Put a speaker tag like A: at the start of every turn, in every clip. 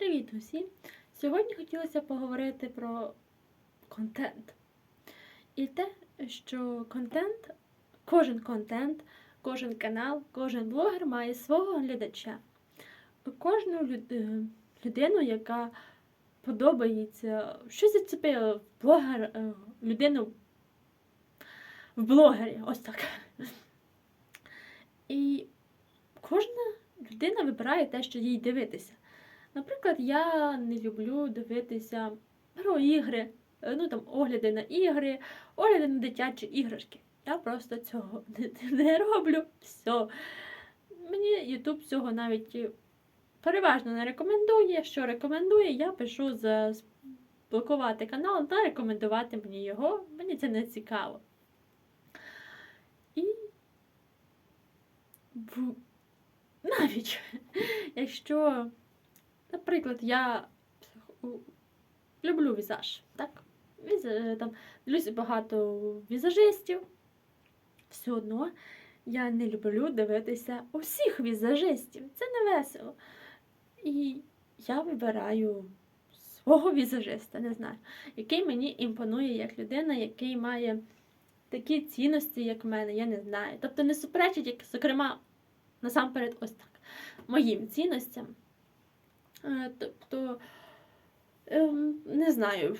A: Привіт усім! Сьогодні хотілося поговорити про контент. І те, що контент, кожен контент, кожен канал, кожен блогер має свого глядача. Кожну е, людину, яка подобається, що зацепило блогер, е, людину в блогері, ось так. І кожна людина вибирає те, що їй дивитися. Наприклад, я не люблю дивитися про ігри, е, ну там огляди на ігри, огляди на дитячі іграшки. Я просто цього не, роблю. Все. Мені YouTube цього навіть е, переважно не рекомендує. Що рекомендує, я пишу заблокувати канал та рекомендувати мені його. Мені це не цікаво. І навіть якщо Наприклад, я люблю візаж, так? Е, Там, дивлюся багато візажистів. Все одно я не люблю дивитися усіх візажистів. Це не весело. І я вибираю свого візажиста, не знаю, який мені імпонує як людина, який має такі цінності, як в мене, я не знаю. Тобто не суперечить, як, зокрема, насамперед, ось так, моїм цінностям. Е, Тобто, ем, не знаю,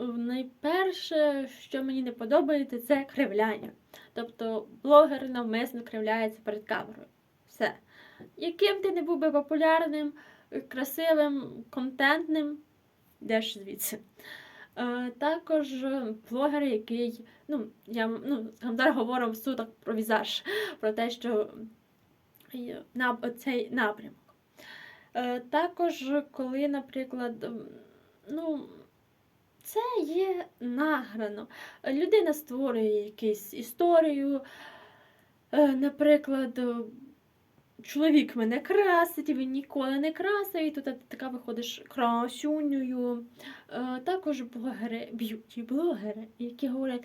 A: найперше, що мені не подобається, це кривляння. Тобто блогер навмисно кривляється перед камерою. Все. Яким ти не був би популярним, красивим, контентним, йдеш звідси. Е, Також блогер, який, ну, я ну, зараз говоримо в суток про візаж, про те, що е, на цей напрямок. Е, Також, коли, наприклад, ну, це є награно. Людина створює якусь історію. Е, Наприклад, е, чоловік мене красить, він ніколи не красив, і тут ти така виходиш красюнею. Також блогери, б'юті-блогери, які говорять.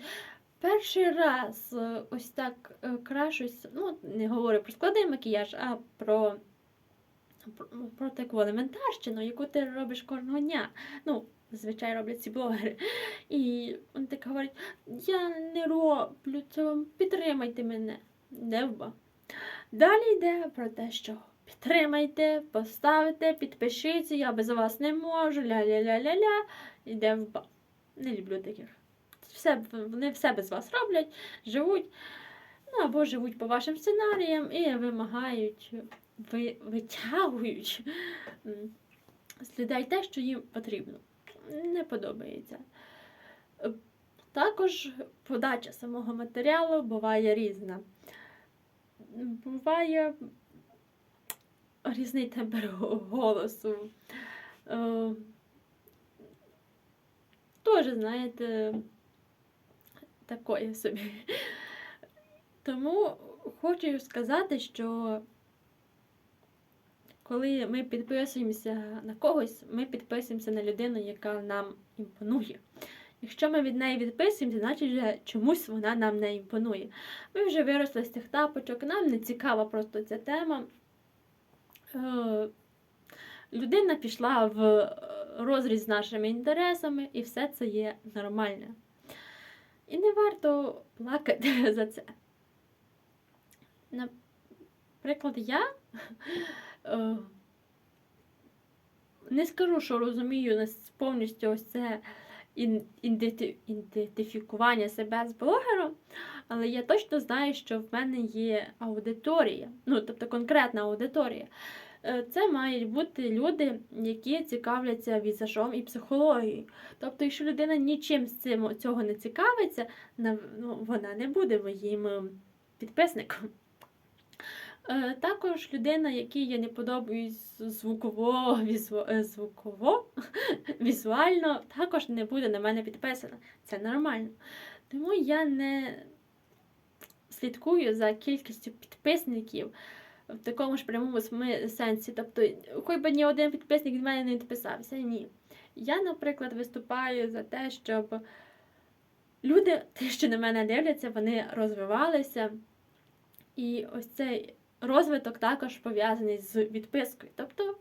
A: Перший раз ось так крашусь, ну, не говорю про складний макіяж, а про про, про таку елементарщину, яку ти робиш кожного дня. Ну, зазвичай роблять ці блогери. І вони так говорять: я не роблю цього, підтримайте мене. Невба. Далі йде про те, що підтримайте, поставите, підпишіться, я без вас не можу, ля-ля-ля-ля-ля. Йде в ба. Не люблю таких. Все, вони все без вас роблять, живуть, ну або живуть по вашим сценаріям і вимагають ви, витягують з людей те, що їм потрібно. Не подобається. Також подача самого матеріалу буває різна. Буває різний тембр голосу. Е, Теж, знаєте, такої собі. Тому хочу сказати, що коли ми підписуємося на когось, ми підписуємося на людину, яка нам імпонує. Якщо ми від неї відписуємося, значить вже чомусь вона нам не імпонує. Ми вже виросли з цих тапочок, нам не цікава просто ця тема. Е, Людина пішла в розріз з нашими інтересами, і все це є нормально. І не варто плакати за це. Наприклад, я не скажу, що розумію повністю ось це ідентифікування себе з блогером, але я точно знаю, що в мене є аудиторія, ну, тобто конкретна аудиторія. Е, Це мають бути люди, які цікавляться візажом і психологією. Тобто, якщо людина нічим з цим цього не цікавиться, ну, вона не буде моїм е, підписником. Е, Також людина, якій я не подобаюсь звуково, візу, е, звуково, візуально, також не буде на мене підписана. Це нормально. Тому я не слідкую за кількістю підписників в такому ж прямому сенсі. Тобто, хоч би ні один підписник від мене не підписався. Ні. Я, наприклад, виступаю за те, щоб люди, ті, що на мене дивляться, вони розвивалися. І ось цей розвиток також пов'язаний з відпискою. Тобто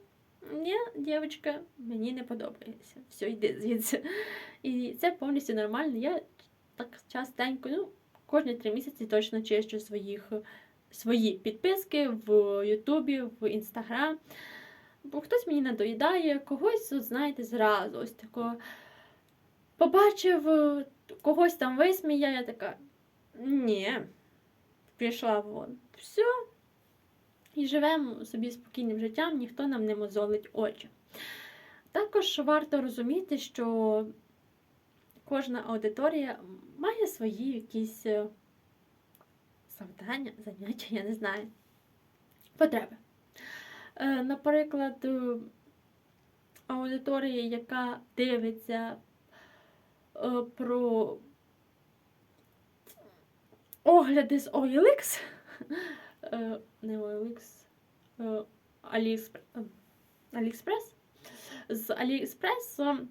A: ні, дівчинка, мені не подобається. Все, йди звідси. І це повністю нормально. Я так частенько, ну, кожні три місяці точно чищу своїх, свої підписки в Ютубі, в Інстаграм. Бо хтось мені надоїдає, когось, от, знаєте, зразу ось такого. Побачив, когось там висміяє, я така. Ні, пішла вон. Все. І живемо собі спокійним життям, ніхто нам не мозолить очі. Також варто розуміти, що кожна аудиторія має свої якісь е, завдання, заняття, я не знаю, потреби. Е, Наприклад, е, аудиторія, яка дивиться про огляди з OLX, не OLX, AliExpress, З AliExpress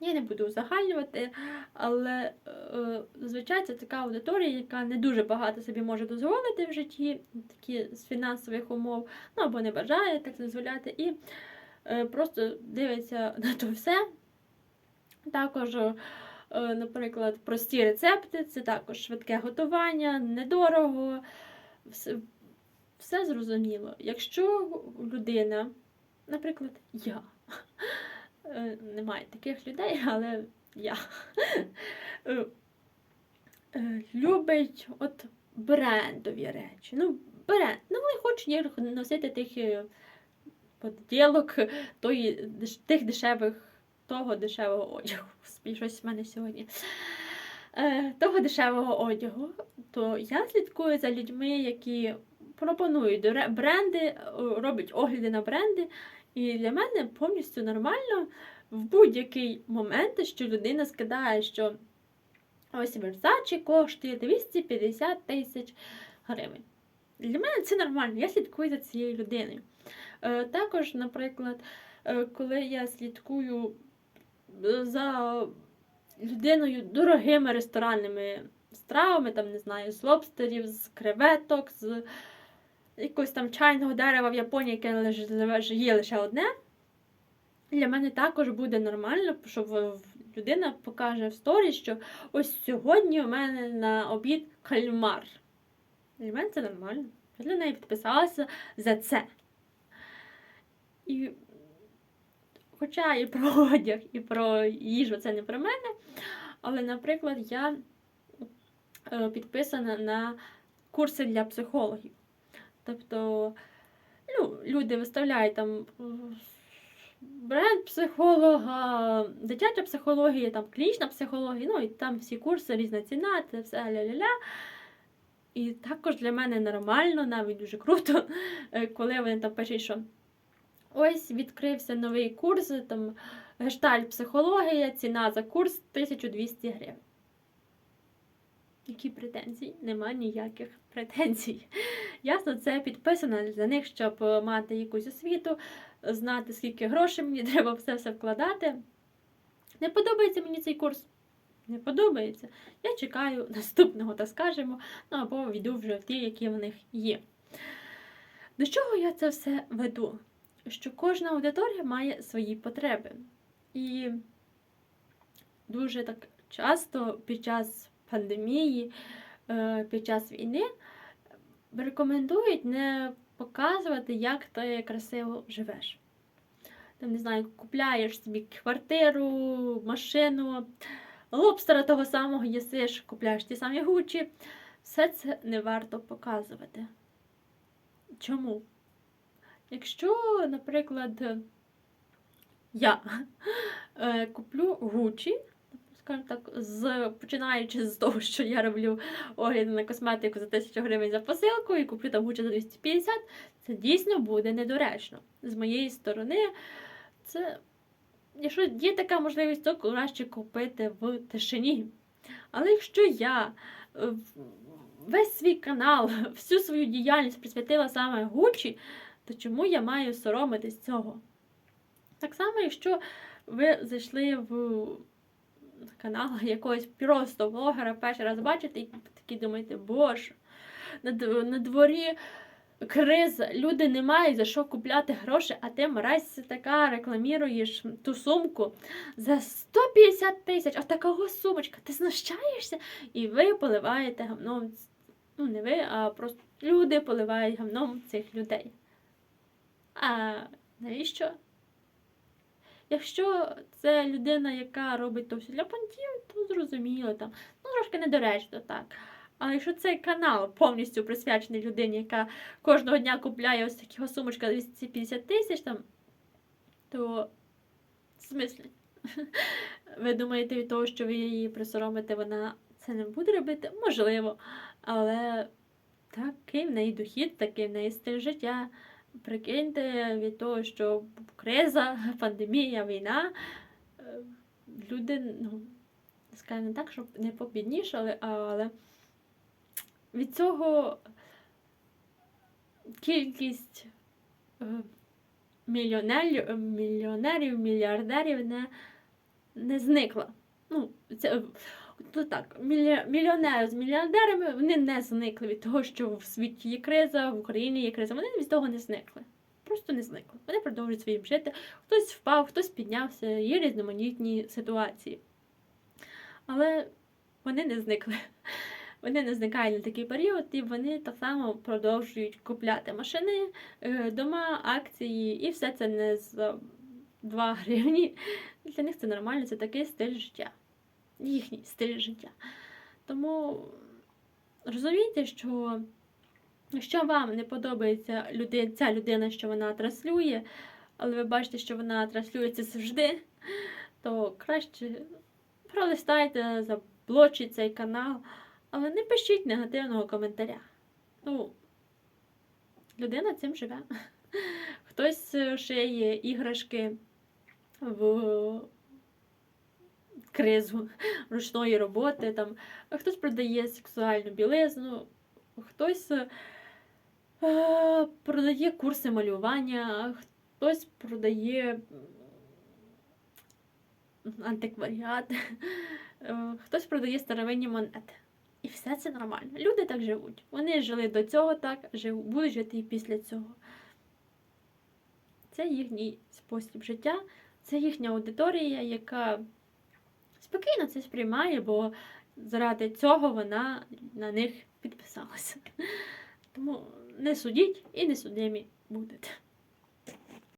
A: я не буду узагальнювати, але е, зазвичай це така аудиторія, яка не дуже багато собі може дозволити в житті, такі з фінансових умов, ну або не бажає так дозволяти, і е, просто дивиться на то все. Також, е, наприклад, прості рецепти, це також швидке готування, недорого, все, все зрозуміло. Якщо людина, наприклад, я. Е, Немає таких людей, але я Е, е, любить от брендові речі. Ну, бренд. Ну, вони хочуть їх носити тих поділок тих дешевих, того дешевого одягу. Щось в мене сьогодні. Е, Того дешевого одягу, то я слідкую за людьми, які пропонують бренди, е, роблять огляди на бренди. І для мене повністю нормально в будь-який момент, що людина скидає, що ось Versace коштує 250 тисяч гривень. Для мене це нормально, я слідкую за цією людиною. Е, також, наприклад, коли я слідкую за людиною дорогими ресторанними стравами, там, не знаю, з лобстерів, з креветок, з якогось там чайного дерева в Японії, яке є лише одне. Для мене також буде нормально, що в- в- людина покаже в сторі, що ось сьогодні у мене на обід кальмар. Для мене це нормально. Я для неї підписалася за це. І хоча і про одяг, і про їжу це не про мене, але, наприклад, я е, підписана на курси для психологів. Тобто, ну, люди виставляють там е, бренд психолога, дитяча психологія, там клінічна психологія, ну і там всі курси, різна ціна, це все ля-ля-ля. І також для мене нормально, навіть дуже круто, е, коли вони там пишуть, що ось відкрився новий курс, там гештальт психологія, ціна за курс 1200 гривень. Які претензії? Нема ніяких претензій. Ясно, це підписано для них, щоб е, мати якусь освіту, знати, скільки грошей мені треба все все вкладати. Не подобається мені цей курс? Не подобається. Я чекаю наступного, так скажемо, ну або війду вже в ті, які в них є. До чого я це все веду? Що кожна аудиторія має свої потреби. І дуже так часто під час пандемії, е, під час війни рекомендують не показувати, як ти красиво живеш. Там, не знаю, купляєш собі квартиру, машину, лобстера того самого їсиш, купляєш ті самі гучі. Все це не варто показувати. Чому? Якщо, наприклад, я е, куплю гучі, скажімо так, з, починаючи з того, що я роблю огляд на косметику за 1000 гривень за посилку і куплю там гучі за 250, це дійсно буде недоречно. З моєї сторони, це, якщо є така можливість, то краще купити в тишині. Але якщо я е, весь свій канал, всю свою діяльність присвятила саме Гучі, то чому я маю соромитись цього? Так само, якщо ви зайшли в канал якогось просто блогера, перший раз бачите, і такі думаєте, боже, на, дворі криза, люди не мають за що купляти гроші, а ти мразь така рекламіруєш ту сумку за 150 тисяч, а такого сумочка, ти знущаєшся, і ви поливаєте гамном. Ну, не ви, а просто люди поливають гамном цих людей. А навіщо? Якщо це людина, яка робить то все для понтів, то зрозуміло там. Ну, трошки недоречно так. Але якщо цей канал повністю присвячений людині, яка кожного дня купляє ось такого сумочка 250 тисяч, там, то смислі? Ви думаєте, від того, що ви її присоромите, вона це не буде робити? Можливо. Але такий в неї дохід, такий в неї стиль життя. Прикиньте від того, що криза, пандемія, війна, е, люди, ну, скажімо не так, щоб не побіднішали, але від цього кількість е, мільйонерів, мільйонерів мільярдерів не, не зникла. Ну, це, то так, мільйонери з мільярдерами вони не зникли від того, що в світі є криза, в Україні є криза. Вони від того не зникли. Просто не зникли. Вони продовжують своїм жити. Хтось впав, хтось піднявся, є різноманітні ситуації. Але вони не зникли. Вони не зникають на такий період, і вони так само продовжують купляти машини, е, дома, акції, і все це не за 2 гривні. Для них це нормально, це такий стиль життя. Їхній стиль життя. Тому розумійте, що якщо вам не подобається люди, ця людина, що вона транслює, але ви бачите, що вона транслюється завжди, то краще пролистайте, заблочіть цей канал, але не пишіть негативного коментаря. Ну, людина цим живе. Хтось е, шиє іграшки в кризу ручної роботи, там, хтось продає сексуальну білизну, хтось е, продає курси малювання, хтось продає антикваріат, е, хтось продає старовинні монети. І все це нормально. Люди так живуть. Вони жили до цього так, жив- будуть жити і після цього. Це їхній спосіб життя, це їхня аудиторія, яка спокійно це сприймає, бо заради цього вона на них підписалася. Тому не судіть і не судимі будете.